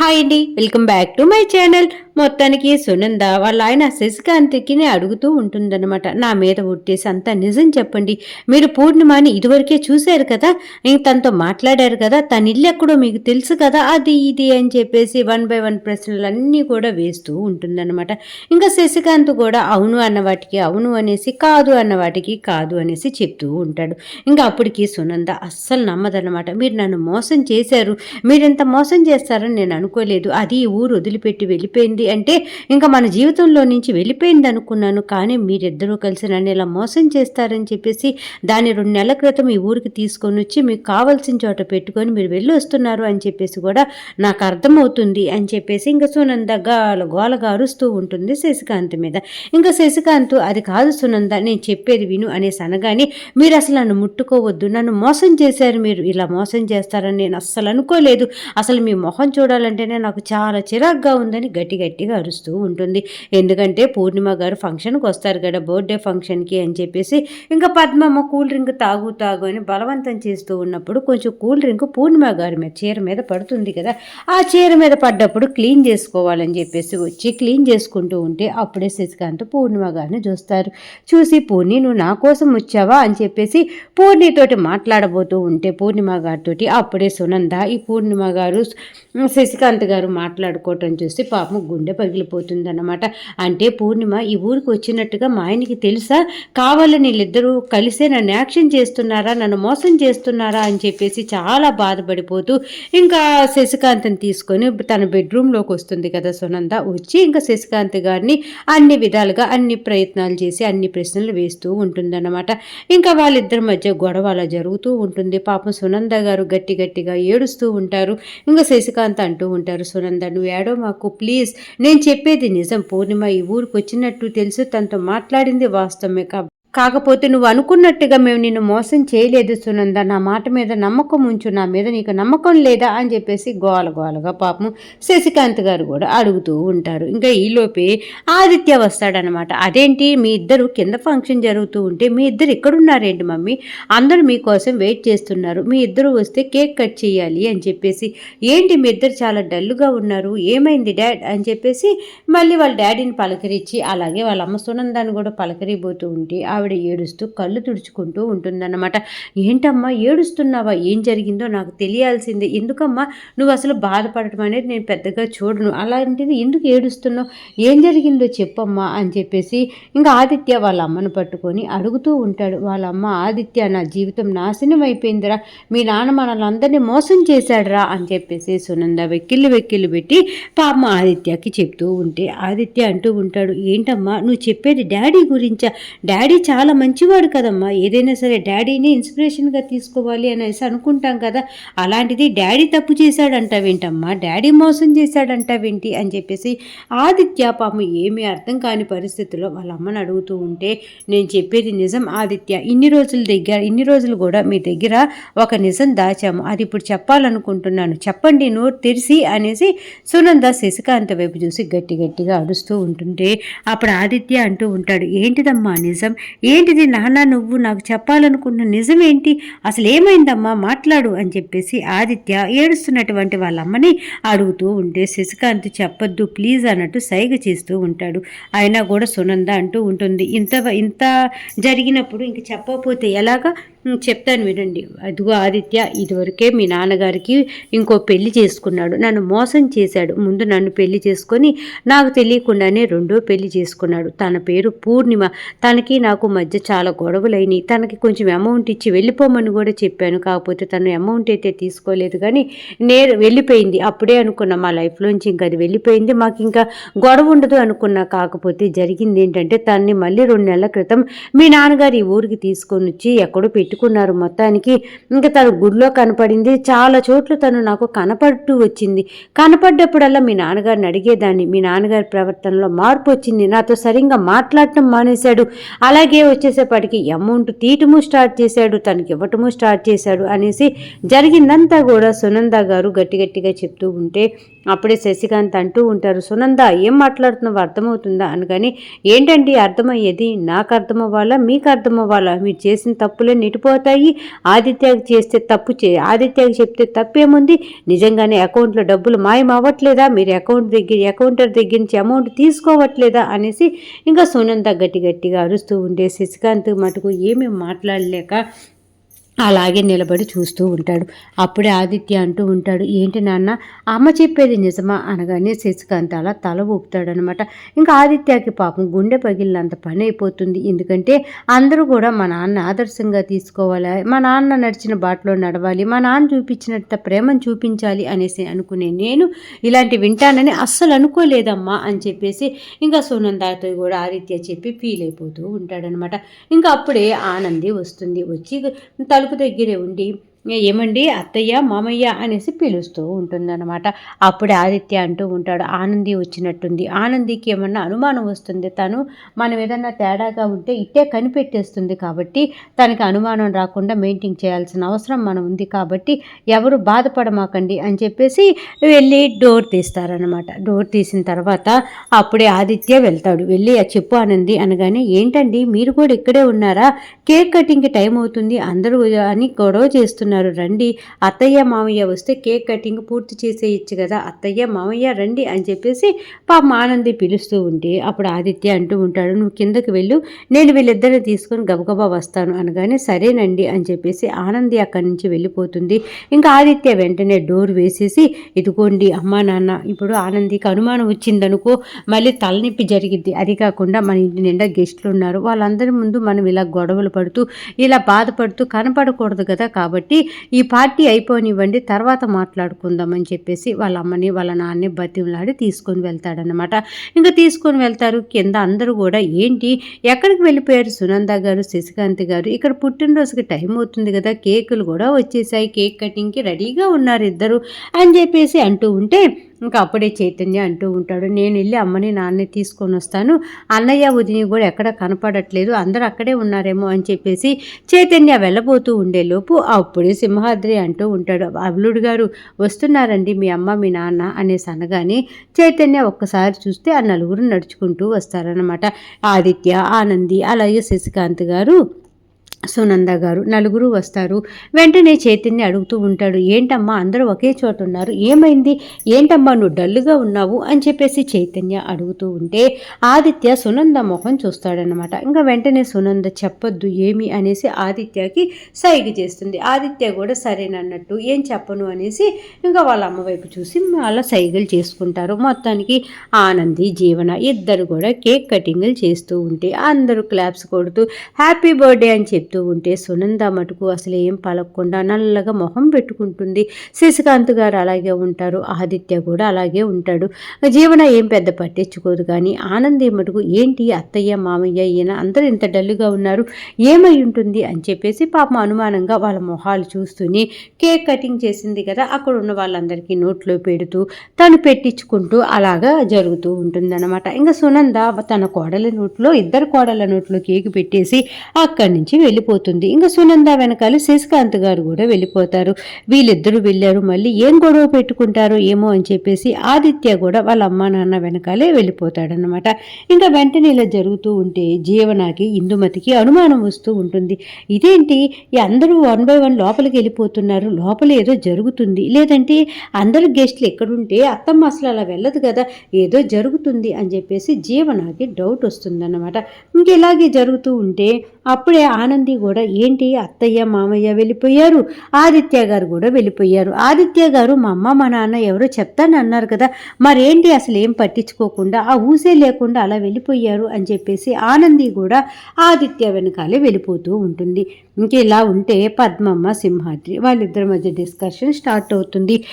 Hi అండి welcome back to my channel. మొత్తానికి సునంద వాళ్ళ ఆయన శశికాంత్కి అడుగుతూ ఉంటుందన్నమాట. నా మీద ఒట్టేసి అంతా నిజం చెప్పండి. మీరు పూర్ణిమాని ఇదివరకే చూశారు కదా? తనతో మాట్లాడారు కదా? తన ఇల్లు ఎక్కడో మీకు తెలుసు కదా? అది ఇది అని చెప్పేసి వన్ బై వన్ ప్రశ్నలు అన్నీ కూడా వేస్తూ ఉంటుందన్నమాట. ఇంకా శశికాంత్ కూడా అవును అన్న వాటికి అవును అనేసి కాదు అన్న వాటికి కాదు అనేసి చెప్తూ ఉంటాడు. ఇంకా అప్పటికి సునంద అస్సలు నమ్మదన్నమాట. మీరు నన్ను మోసం చేశారు. మీరు ఎంత మోసం చేస్తారని నేను అనుకోలేదు. అది ఊరు వదిలిపెట్టి వెళ్ళిపోయింది అంటే ఇంకా మన జీవితంలో నుంచి వెళ్ళిపోయింది అనుకున్నాను కానీ మీరిద్దరూ కలిసి నన్ను ఇలా మోసం చేస్తారని చెప్పేసి దాన్ని రెండు నెలల క్రితం ఈ ఊరికి తీసుకొని వచ్చి మీకు కావాల్సిన చోట పెట్టుకొని మీరు వెళ్ళి వస్తున్నారు అని చెప్పేసి కూడా నాకు అర్థమవుతుంది అని చెప్పేసి ఇంకా సునంద గాల గోలగా అరుస్తూ ఉంటుంది శశికాంత్ మీద. ఇంకా శశికాంత్ అది కాదు సునంద నేను చెప్పేది విను అనేసి అనగానే మీరు అసలు నన్ను ముట్టుకోవద్దు. నన్ను మోసం చేశారు మీరు. ఇలా మోసం చేస్తారని నేను అస్సలు అనుకోలేదు. అసలు మీ మొహం చూడాలంటే చూడాలంటేనే నాకు చాలా చిరాగ్గా ఉందని గట్టి గట్టిగా అరుస్తూ ఉంటుంది. ఎందుకంటే పూర్ణిమ గారు ఫంక్షన్కి వస్తారు కదా బర్త్డే ఫంక్షన్కి అని చెప్పేసి ఇంకా పద్మమ్మ కూల్ డ్రింక్ తాగు తాగు అని బలవంతం చేస్తూ ఉన్నప్పుడు కొంచెం కూల్ డ్రింక్ పూర్ణిమ గారి మీద చీర మీద పడుతుంది కదా ఆ చీర మీద పడ్డప్పుడు క్లీన్ చేసుకోవాలని చెప్పేసి వచ్చి క్లీన్ చేసుకుంటూ ఉంటే అప్పుడే శశికాంత్ పూర్ణిమ గారిని చూస్తారు. చూసి పూర్ణి నువ్వు నా కోసం వచ్చావా? అని చెప్పేసి పూర్ణితోటి మాట్లాడబోతూ ఉంటే పూర్ణిమ గారితో అప్పుడే సునంద ఈ పూర్ణిమ గారు శశికాంత్ గారు మాట్లాడుకోవటం చూసి పాపం గుండె పగిలిపోతుందన్నమాట. అంటే పూర్ణిమ ఈ ఊరికి వచ్చినట్టుగా మా ఆయనకి తెలుసా? కావాలని వీళ్ళిద్దరూ కలిసే నన్ను యాక్షన్ చేస్తున్నారా? నన్ను మోసం చేస్తున్నారా? అని చెప్పేసి చాలా బాధపడిపోతూ ఇంకా శశికాంత్ని తీసుకొని తన బెడ్రూమ్లోకి వస్తుంది కదా సునంద. వచ్చి ఇంకా శశికాంత్ గారిని అన్ని విధాలుగా అన్ని ప్రయత్నాలు చేసి అన్ని ప్రశ్నలు వేస్తూ ఉంటుందన్నమాట. ఇంకా వాళ్ళిద్దరి మధ్య గొడవ అలా జరుగుతూ ఉంటుంది. పాపం సునంద గారు గట్టి గట్టిగా ఏడుస్తూ ఉంటారు. ఇంకా శశికాంత్ అంటూ ఉంటారు. సునంద నువ్వు ఏడో మాకు ప్లీజ్. నేను చెప్పేది నిజం. పూర్ణిమ ఈ ఊరికి వచ్చినట్టు తెలుసు. తనతో మాట్లాడింది వాస్తవమే కాబట్టి కాకపోతే నువ్వు అనుకున్నట్టుగా మేము నిన్ను మోసం చేయలేదు సునంద. నా మాట మీద నమ్మకం ఉంచు నా మీద నీకు నమ్మకం లేదా అని చెప్పేసి గోల గోలగా పాపం శశికాంత్ గారు కూడా అడుగుతూ ఉంటారు. ఇంకా ఈలోపే ఆదిత్య వస్తాడనమాట అదేంటి? మీ ఇద్దరు కింద ఫంక్షన్ జరుగుతూ ఉంటే మీ ఇద్దరు ఎక్కడున్నారేంటి మమ్మీ? అందరూ మీకోసం వెయిట్ చేస్తున్నారు. మీ ఇద్దరు వస్తే కేక్ కట్ చేయాలి అని చెప్పేసి. ఏంటి మీ ఇద్దరు చాలా డల్లుగా ఉన్నారు? ఏమైంది డాడ్? అని చెప్పేసి మళ్ళీ వాళ్ళ డాడీని పలకరించి అలాగే వాళ్ళ అమ్మ సునందాన్ని కూడా పలకరిపోతూ ఉంటే ఆవిడ ఏడుస్తూ కళ్ళు తుడుచుకుంటూ ఉంటుందన్నమాట. ఏంటమ్మా ఏడుస్తున్నావా? ఏం జరిగిందో నాకు తెలియాల్సిందే. ఎందుకమ్మా? నువ్వు అసలు బాధపడటం అనేది నేను పెద్దగా చూడను. అలాంటిది ఎందుకు ఏడుస్తున్నావు? ఏం జరిగిందో చెప్పమ్మా అని చెప్పేసి ఇంకా ఆదిత్య వాళ్ళ అమ్మను పట్టుకొని అడుగుతూ ఉంటాడు. వాళ్ళ అమ్మ ఆదిత్య నా జీవితం నాశనం అయిపోయిందిరా. మీ నాన్న మనల్ని మోసం చేశాడురా అని చెప్పేసి సునంద వెక్కిళ్ళు వెక్కిళ్ళు పెట్టి పాప ఆదిత్యకి చెప్తూ ఉంటే ఆదిత్య అంటూ ఉంటాడు ఏంటమ్మా? నువ్వు చెప్పేది డాడీ గురించా? డాడీ చాలా మంచివాడు కదమ్మా. ఏదైనా సరే డాడీని ఇన్స్పిరేషన్గా తీసుకోవాలి అనేసి అనుకుంటాం కదా. అలాంటిది డాడీ తప్పు చేశాడంటావేంటమ్మా? డాడీ మోసం చేశాడంటావేంటి? అని చెప్పేసి ఆదిత్య పాపం ఏమీ అర్థం కాని పరిస్థితుల్లో వాళ్ళ అమ్మని అడుగుతూ ఉంటే నేను చెప్పేది నిజం ఆదిత్య. ఇన్ని రోజుల దగ్గర ఇన్ని రోజులు కూడా మీ దగ్గర ఒక నిజం దాచాము. అది ఇప్పుడు చెప్పాలనుకుంటున్నాను. చెప్పండి నోరు తెరిసి అనేసి సునంద శశికాంత్ వైపు చూసి గట్టి గట్టిగా అడుస్తూ ఉంటుంటే అప్పుడు ఆదిత్య అంటూ ఉంటాడు ఏంటిదమ్మా నిజం? ఏంటిది నాన్న నువ్వు నాకు చెప్పాలనుకున్న నిజమేంటి? అసలు ఏమైందమ్మా? మాట్లాడు అని చెప్పేసి ఆదిత్య ఏడుస్తున్నటువంటి వాళ్ళ అమ్మని అడుగుతూ ఉంటే శశికాంత్ చెప్పొద్దు ప్లీజ్ అన్నట్టు సైగ చేస్తూ ఉంటాడు. అయినా కూడా సునంద అంటూ ఉంటుంది ఇంత ఇంత జరిగినప్పుడు ఇంక చెప్పకపోతే ఎలాగా? చెప్తాను వినండి. అదిగో ఆదిత్య ఇదివరకే మీ నాన్నగారికి ఇంకో పెళ్ళి చేసుకున్నాడు. నన్ను మోసం చేశాడు. ముందు నన్ను పెళ్ళి చేసుకొని నాకు తెలియకుండానే రెండో పెళ్ళి చేసుకున్నాడు. తన పేరు పూర్ణిమ. తనకి నాకు మధ్య చాలా గొడవలైనవి తనకి కొంచెం అమౌంట్ ఇచ్చి వెళ్ళిపోమని కూడా చెప్పాను. కాకపోతే తను అమౌంట్ అయితే తీసుకోలేదు కానీ నేను వెళ్ళిపోయింది. అప్పుడే అనుకున్నా మా లైఫ్లోంచి ఇంకా అది వెళ్ళిపోయింది. మాకు ఇంకా గొడవ ఉండదు అనుకున్నా. కాకపోతే జరిగింది ఏంటంటే తన్ని మళ్ళీ రెండు నెలల క్రితం మీ నాన్నగారు ఈ ఊరికి తీసుకొని వచ్చి ఎక్కడో పెట్టుకున్నారు. మొత్తానికి ఇంకా తను గుడిలో కనపడింది. చాలా చోట్ల తను నాకు కనపడుతూ వచ్చింది. కనపడ్డప్పుడల్లా మీ నాన్నగారిని అడిగేదాన్ని. మీ నాన్నగారి ప్రవర్తనలో మార్పు వచ్చింది. నాతో సరిగ్గా మాట్లాడటం మానేశాడు. అలాగే వచ్చేసేపటికి అమౌంట్ తీయటము స్టార్ట్ చేశాడు తనకి ఇవ్వటము స్టార్ట్ చేశాడు అనేసి జరిగిందంతా కూడా సునంద గారు గట్టి గట్టిగా చెప్తూ ఉంటే అప్పుడే శశికాంత్ అంటూ ఉంటారు సునంద ఏం మాట్లాడుతున్నావు? అర్థమవుతుందా? అనగాని ఏంటండి? అర్థమయ్యేది? నాకు అర్థమవ్వాలా? మీకు అర్థమవ్వాలా? మీరు చేసిన తప్పులే నిటిపోతాయి ఆదిత్యకి చేస్తే తప్పు చే ఆదిత్యకి చెప్తే తప్పేముంది? నిజంగానే అకౌంట్లో డబ్బులు మాయం అవ్వట్లేదా? మీరు అకౌంట్ దగ్గర అకౌంటర్ దగ్గర నుంచి అమౌంట్ తీసుకోవట్లేదా? అనేసి ఇంకా సునంద గట్టి గట్టిగా అరుస్తూ ఉండే శశికాంత్ మటుకు ఏమీ మాట్లాడలేక అలాగే నిలబడి చూస్తూ ఉంటాడు. అప్పుడే ఆదిత్య అంటూ ఉంటాడు ఏంటి నాన్న అమ్మ చెప్పేది నిజమా? అనగానే శశికాంత్ అలా తల ఊపుతాడనమాట. ఇంకా ఆదిత్యకి పాపం గుండె పగిలినంత పని అయిపోతుంది. ఎందుకంటే అందరూ కూడా మా నాన్న ఆదర్శంగా తీసుకోవాలి మా నాన్న నడిచిన బాటలో నడవాలి మా నాన్న చూపించినంత ప్రేమను చూపించాలి అనేసి అనుకునే నేను ఇలాంటి వింటానని అస్సలు అనుకోలేదమ్మా అని చెప్పేసి ఇంకా సోనందాతో కూడా ఆదిత్య చెప్పి ఫీల్ అయిపోతూ ఉంటాడనమాట. ఇంకా అప్పుడే ఆనంది వస్తుంది. వచ్చి తలుపు తలుపు దగ్గరే ఉండి ఏమండి? అత్తయ్య మామయ్య అనేసి పిలుస్తూ ఉంటుందన్నమాట. అప్పుడే ఆదిత్య అంటూ ఉంటాడు ఆనంది వచ్చినట్టుంది. ఆనందికి ఏమన్నా అనుమానం వస్తుంది? తను మనం ఏదన్నా తేడాగా ఉంటే ఇట్టే కనిపెట్టేస్తుంది కాబట్టి తనకి అనుమానం రాకుండా మెయింటైన్ చేయాల్సిన అవసరం మనం ఉంది కాబట్టి ఎవరు బాధపడమాకండి అని చెప్పేసి వెళ్ళి డోర్ తీస్తారనమాట డోర్ తీసిన తర్వాత అప్పుడే ఆదిత్య వెళ్తాడు. వెళ్ళి చెప్పు ఆనంది అనగానే ఏంటండి? మీరు కూడా ఇక్కడే ఉన్నారా? కేక్ కటింగ్కి టైం అవుతుంది. అందరూ అని గొడవ చేస్తున్నారు. అంటున్నారు. రండి అత్తయ్య మామయ్య వస్తే కేక్ కటింగ్ పూర్తి చేసేయచ్చు కదా అత్తయ్య మామయ్య రండి అని చెప్పేసి పాప ఆనంది పిలుస్తూ ఉంటే అప్పుడు ఆదిత్య అంటూ ఉంటాడు నువ్వు కిందకి వెళ్ళు నేను వీళ్ళిద్దరిని తీసుకొని గబగబా వస్తాను అనగానే సరేనండి అని చెప్పేసి ఆనంది అక్కడి నుంచి వెళ్ళిపోతుంది. ఇంకా ఆదిత్య వెంటనే డోర్ వేసేసి ఇదిగోండి అమ్మా నాన్న ఇప్పుడు ఆనందికి అనుమానం వచ్చిందనుకో మళ్ళీ తలనొప్పి జరిగిద్ది. అది కాకుండా మన ఇంటి నిండా గెస్టులు ఉన్నారు. వాళ్ళందరి ముందు మనం ఇలా గొడవలు పడుతూ ఇలా బాధపడుతూ కనపడకూడదు కదా కాబట్టి ఈ పార్టీ అయిపోనివ్వండి తర్వాత మాట్లాడుకుందామని చెప్పేసి వాళ్ళ అమ్మని వాళ్ళ నాన్నని బతిమలాడి తీసుకొని వెళ్తాడనమాట ఇంకా తీసుకొని వెళ్తారు. కింద అందరూ కూడా ఏంటి? ఎక్కడికి వెళ్ళిపోయారు? సునంద గారు శశికాంత్ గారు. ఇక్కడ పుట్టినరోజుకి టైం అవుతుంది కదా కేకులు కూడా వచ్చేసాయి. కేక్ కటింగ్కి రెడీగా ఉన్నారు ఇద్దరు అని చెప్పేసి అంటూ ఉంటే ఇంకా అప్పుడే చైతన్య అంటూ ఉంటాడు నేను వెళ్ళి అమ్మని నాన్నని తీసుకొని వస్తాను. అన్నయ్య వదిని కూడా ఎక్కడ కనపడట్లేదు అందరూ అక్కడే ఉన్నారేమో అని చెప్పేసి చైతన్య వెళ్ళబోతూ ఉండేలోపు అప్పుడే సింహాద్రి అంటూ ఉంటాడు అల్లుడు గారు వస్తున్నారండి మీ అమ్మ మీ నాన్న అనేసి అనగానే చైతన్య ఒక్కసారి చూస్తే ఆ నలుగురు నడుచుకుంటూ వస్తారనమాట ఆదిత్య ఆనంది అలాగే శశికాంత్ గారు సునంద గారు నలుగురు వస్తారు. వెంటనే చైతన్య అడుగుతూ ఉంటాడు ఏంటమ్మా అందరూ ఒకే చోట ఉన్నారు ఏమైంది? ఏంటమ్మా నువ్వు డల్లుగా ఉన్నావు? అని చెప్పేసి చైతన్య అడుగుతూ ఉంటే ఆదిత్య సునంద మొహం చూస్తాడనమాట ఇంకా వెంటనే సునంద చెప్పొద్దు ఏమి అనేసి ఆదిత్యకి సైగ చేస్తుంది. ఆదిత్య కూడా సరేనన్నట్టు ఏం చెప్పను? అనేసి ఇంకా వాళ్ళ అమ్మ వైపు చూసి వాళ్ళ సైగలు చేసుకుంటారు. మొత్తానికి ఆనంది జీవన ఇద్దరు కూడా కేక్ కటింగ్లు చేస్తూ ఉంటే అందరూ క్లాప్స్ కొడుతూ హ్యాపీ బర్త్డే అని చెప్పి చెప్తూ ఉంటే సునంద మటుకు అసలు ఏం పలకకుండా నల్లగా మొహం పెట్టుకుంటుంది. శశికాంత్ గారు అలాగే ఉంటారు. ఆదిత్య కూడా అలాగే ఉంటాడు. జీవన ఏం పెద్ద పట్టించుకోదు కానీ ఆనంద్ మటుకు ఏంటి అత్తయ్య మామయ్య ఈయన అందరూ ఇంత డల్లుగా ఉన్నారు? ఏమై ఉంటుంది? అని చెప్పేసి పాపం అనుమానంగా వాళ్ళ మొహాలు చూస్తూనే కేక్ కటింగ్ చేసింది కదా అక్కడ ఉన్న వాళ్ళందరికీ నోట్లో పెడుతూ తను పెట్టించుకుంటూ అలాగా జరుగుతూ ఉంటుందన్నమాట. ఇంకా సునంద తన కోడల నోట్లో ఇద్దరు కోడల నోట్లో కేక్ పెట్టేసి అక్కడి నుంచి వెళ్ళి వెళ్ళిపోతుంది. ఇంకా సునంద వెనకాల శశికాంత్ గారు కూడా వెళ్ళిపోతారు. వీళ్ళిద్దరూ వెళ్ళారు. మళ్ళీ ఏం గొడవ పెట్టుకుంటారో ఏమో అని చెప్పేసి ఆదిత్య కూడా వాళ్ళ అమ్మా నాన్న వెనకాలే వెళ్ళిపోతాడనమాట ఇంకా వెంటనే ఇలా జరుగుతూ ఉంటే జీవనాకి ఇందుమతికి అనుమానం వస్తూ ఉంటుంది. ఇదేంటి? ఈ అందరూ వన్ బై వన్ లోపలికి వెళ్ళిపోతున్నారు. లోపల ఏదో జరుగుతుంది. లేదంటే అందరు గెస్ట్లు ఎక్కడుంటే అత్తమ్మ అసలు అలా వెళ్ళదు కదా ఏదో జరుగుతుంది అని చెప్పేసి జీవనాకి డౌట్ వస్తుందన్నమాట. ఇంకెలాగే జరుగుతూ ఉంటే అప్పుడే ఆనంద్ కూడా ఏంటి? అత్తయ్య మామయ్య వెళ్ళిపోయారు. ఆదిత్య గారు కూడా వెళ్ళిపోయారు. ఆదిత్య గారు మా అమ్మ మా నాన్న ఎవరో చెప్తానన్నారు కదా. మరేంటి? అసలు ఏం పట్టించుకోకుండా ఆ ఊసే లేకుండా అలా వెళ్ళిపోయారు అని చెప్పేసి ఆనంది కూడా ఆదిత్య వెనకాలే వెళ్ళిపోతూ ఉంటుంది. ఇంక ఇలా ఉంటే పద్మమ్మ సింహాద్రి వాళ్ళిద్దరి మధ్య డిస్కషన్ స్టార్ట్ అవుతుంది.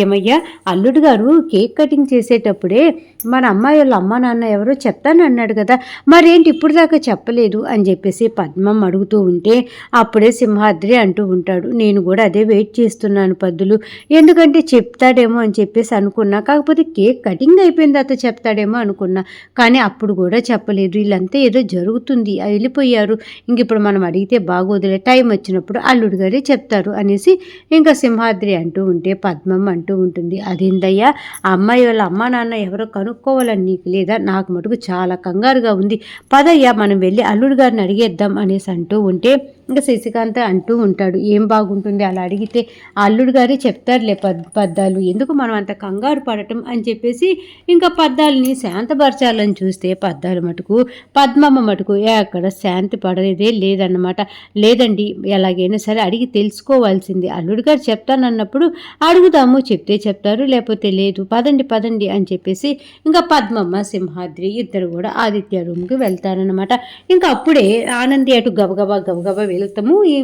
ఏమయ్యా? అల్లుడు గారు కేక్ కటింగ్ చేసేటప్పుడే మన అమ్మాయి వాళ్ళ అమ్మ నాన్న ఎవరో చెప్తానన్నాడు కదా మరేంటి ఇప్పుడు దాకా చెప్పలేదు అని చెప్పేసి పద్మమ్మ అడుగుతూ ఉంటే అప్పుడే సింహాద్రి అంటూ ఉంటాడు నేను కూడా అదే వెయిట్ చేస్తున్నాను పద్దులు ఎందుకంటే చెప్తాడేమో అని చెప్పేసి అనుకున్నా కాకపోతే కేక్ కటింగ్ అయిపోయిన తర్వాత చెప్తాడేమో అనుకున్నా కానీ అప్పుడు కూడా చెప్పలేదు వీళ్ళంతా ఏదో జరుగుతుంది వెళ్ళిపోయారు ఇంక ఇప్పుడు మనం అడిగితే బాగోదులే టైం వచ్చినప్పుడు అల్లుడు గారే చెప్తారు అనేసి ఇంకా సింహాద్రి అంటూ ఉంటే పద్మమ్మ అంటూ ఉంటుంది అదేందయ్యా అమ్మాయి వాళ్ళ అమ్మ నాన్న ఎవరో కను కనుక్కోవాలని నీకు లేదా నాకు మటుకు చాలా కంగారుగా ఉంది. పదయ్యా మనం వెళ్ళి అల్లుడు గారిని అడిగేద్దాం అనేసి అంటూ ఉంటే ఇంకా శశికాంత్ అంటూ ఉంటాడు ఏం బాగుంటుంది? అలా అడిగితే అల్లుడు గారే చెప్తారులే పద్ పద్దాలు ఎందుకు మనం అంత కంగారు పడటం? అని చెప్పేసి ఇంకా పద్దాలని శాంతపరచాలని చూస్తే పద్దాలు మటుకు పద్మమ్మ మటుకు ఎక్కడ శాంతి పడలేదే లేదన్నమాట. లేదండి ఎలాగైనా సరే అడిగి తెలుసుకోవాల్సింది. అల్లుడు గారు చెప్తానన్నప్పుడు అడుగుదాము చెప్తే చెప్తారు లేకపోతే లేదు. పదండి పదండి అని చెప్పేసి ఇంకా పద్మమ్మ సింహాద్రి ఇద్దరు కూడా ఆదిత్య రూమ్కి వెళ్తారనమాట ఇంకా అప్పుడే ఆనంది అటు గబగబా గబగబా వెళ్తాము ఈ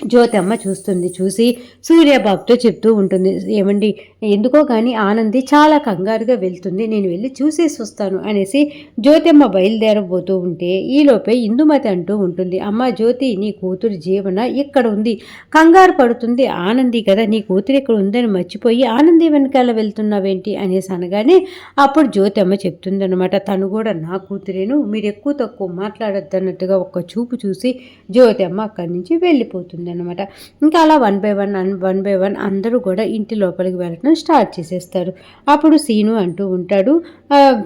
జ్యోతమ్మ చూస్తుంది చూసి సూర్యబాబుతో చెప్తూ ఉంటుంది ఏమండి ఎందుకో కానీ ఆనంది చాలా కంగారుగా వెళ్తుంది నేను వెళ్ళి చూసేసి వస్తాను అనేసి జ్యోతమ్మ బయలుదేరబోతూ ఉంటే ఈలోపే ఇందుమతి అంటూ ఉంటుంది అమ్మ జ్యోతి నీ కూతురు జీవన ఇక్కడ ఉంది? కంగారు పడుతుంది ఆనంది కదా నీ కూతురు ఇక్కడ ఉందని మర్చిపోయి ఆనంది వెనకాల వెళ్తున్నావేంటి? అనేసి అనగానే అప్పుడు జ్యోతమ్మ చెప్తుందనమాట తను కూడా నా కూతురేను మీరు ఎక్కువ తక్కువ మాట్లాడద్దన్నట్టుగా ఒక్క చూపు చూసి జ్యోతమ్మ అక్కడి నుంచి వెళ్ళిపోతుంది. అనమాట ఇంకా అలా one by one one by one అందరూ కూడా ఇంటి లోపలికి వెళ్ళడం స్టార్ట్ చేసేస్తారు. అప్పుడు సీను అంటూ ఉంటాడు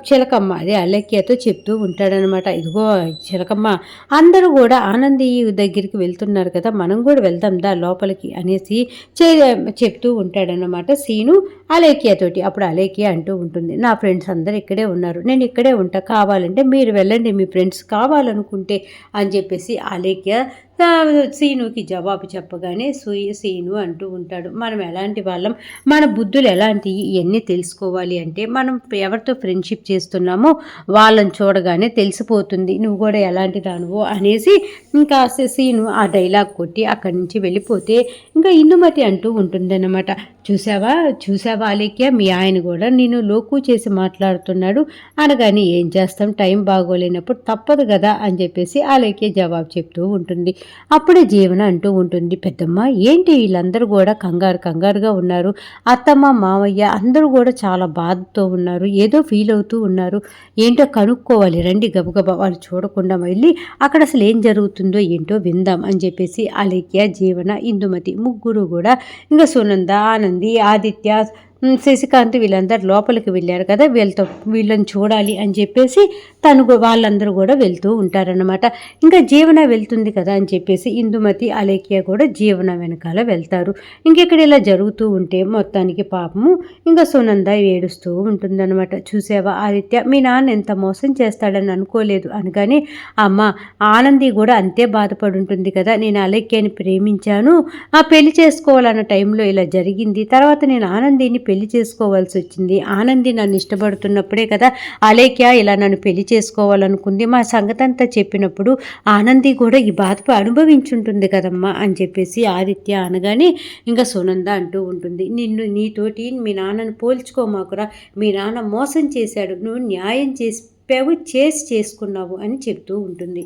చిలకమ్మ అదే అలక్యతో చెప్తూ ఉంటాడనమాట ఇదిగో చిలకమ్మ అందరూ కూడా ఆనంది దగ్గరికి వెళ్తున్నారు కదా మనం కూడా వెళ్దాం దా లోపలికి అనేసి చెప్తూ ఉంటాడనమాట సీను అలేఖ్యతోటి. అప్పుడు అలేఖ్య అంటూ ఉంటుంది నా ఫ్రెండ్స్ అందరు ఇక్కడే ఉన్నారు నేను ఇక్కడే ఉంటా కావాలంటే మీరు వెళ్ళండి మీ ఫ్రెండ్స్ కావాలనుకుంటే అని చెప్పేసి అలేఖ్య సీనుకి జవాబు చెప్పగానే సూయ సీను అంటూ ఉంటాడు. మనం ఎలాంటి వాళ్ళం? మన బుద్ధులు ఎలాంటివి ఇవన్నీ తెలుసుకోవాలి అంటే మనం ఎవరితో ఫ్రెండ్షిప్ చేస్తున్నామో వాళ్ళని చూడగానే తెలిసిపోతుంది. నువ్వు కూడా ఎలాంటి దానువో అనేసి ఇంకా సీను ఆ డైలాగ్ కొట్టి అక్కడి నుంచి వెళ్ళిపోతే ఇంకా ఇందుమతి అంటూ ఉంటుందన్నమాట. చూసావా? చూసావా అలేఖ్య? మీ ఆయన కూడా నేను లోకు చేసి మాట్లాడుతున్నాడు. అనగానే ఏం చేస్తాం? టైం బాగోలేనప్పుడు తప్పదు కదా అని చెప్పేసి అలేఖ్య జవాబు చెప్తూ ఉంటుంది. అప్పుడే జీవన అంటూ ఉంటుంది. పెద్దమ్మ ఏంటి వీళ్ళందరూ కూడా కంగారు కంగారుగా ఉన్నారు? అత్తమ్మ మామయ్య అందరూ కూడా చాలా బాధతో ఉన్నారు. ఏదో ఫీల్ అవుతూ ఉన్నారు. ఏంటో కనుక్కోవాలి. రండి గబగబా వాళ్ళు చూడకుండా వెళ్ళి అక్కడ అసలు ఏం జరుగుతుందో ఏంటో విందాం అని చెప్పేసి అలేఖ్య జీవన ఇందుమతి ముగ్గురు కూడా ఇంకా సునంద ఆనంది ఆదిత్య శశికాంత్ వీళ్ళందరూ లోపలికి వెళ్ళారు కదా వీళ్ళతో వీళ్ళని చూడాలి అని చెప్పేసి తను వాళ్ళందరూ కూడా వెళ్తూ ఉంటారనమాట ఇంకా జీవన వెళ్తుంది కదా అని చెప్పేసి ఇందుమతి అలేఖ్య కూడా జీవన వెనకాల వెళ్తారు. ఇంకెక్కడ ఇలా జరుగుతూ ఉంటే మొత్తానికి పాపము ఇంకా సునంద ఏడుస్తూ ఉంటుందన్నమాట. చూసావా ఆదిత్య మీ నాన్న ఎంత మోసం చేస్తాడని అనుకోలేదు అనగానే అమ్మ ఆనంది కూడా అంతే బాధపడి ఉంటుంది కదా నేను అలేఖ్యని ప్రేమించాను ఆ పెళ్ళి చేసుకోవాలన్న టైంలో ఇలా జరిగింది తర్వాత నేను ఆనందిని పెళ్ళి చేసుకోవాల్సి వచ్చింది. ఆనంది నన్ను ఇష్టపడుతున్నప్పుడే కదా అలేఖ్య ఇలా నన్ను పెళ్ళి చేసుకోవాలనుకుంది. మా సంగతంతా చెప్పినప్పుడు ఆనంది కూడా ఈ బాధ అనుభవించుంటుంది కదమ్మా అని చెప్పేసి ఆదిత్య అనగానే ఇంకా సునంద అంటూ ఉంటుంది. నిన్ను నీతోటి మీ నాన్నను పోల్చుకోమాకురా. మీ నాన్న మోసం చేశాడు. నువ్వు న్యాయం చేసి చేసి చేసుకున్నావు అని చెప్తూ ఉంటుంది.